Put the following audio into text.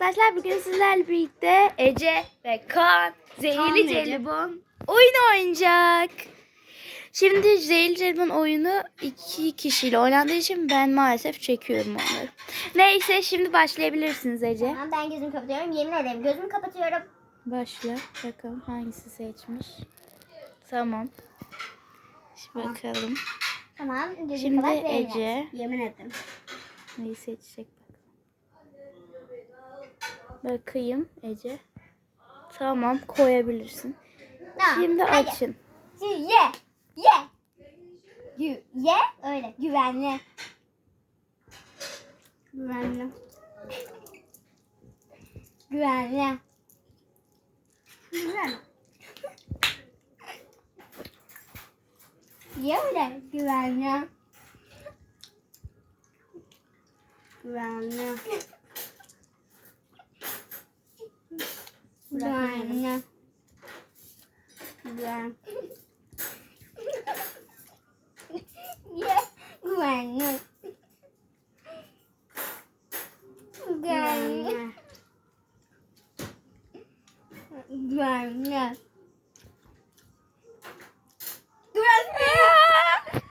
arkadaşlar. Bugün sizlerle birlikte Ece ve Kaan Zehirli Ece. Jelibon oyun oynayacak. Şimdi Zehirli Jelibon oyunu iki kişiyle oynandığı için ben maalesef çekiyorum onları. Neyse şimdi başlayabilirsiniz Ece. Tamam ben gözümü kapatıyorum. Yemin ederim gözümü kapatıyorum. Başla. Bakalım hangisi seçmiş. Tamam. Şimdi Tamam. bakalım. Tamam gözümü Şimdi kapat Ece. Yemin ederim. Neyi seçecek. Bakayım Ece. Tamam koyabilirsin. Tamam. Şimdi hadi. açın. Şimdi ye. Ye. Gü ye. Öyle. Güvenli. Güvenli. Güvenli. Güzel. Ye öyle. Güvenli. Güvenli. Güvenli. Güven. Ye. Güvenli. Güvenli. Güvenli.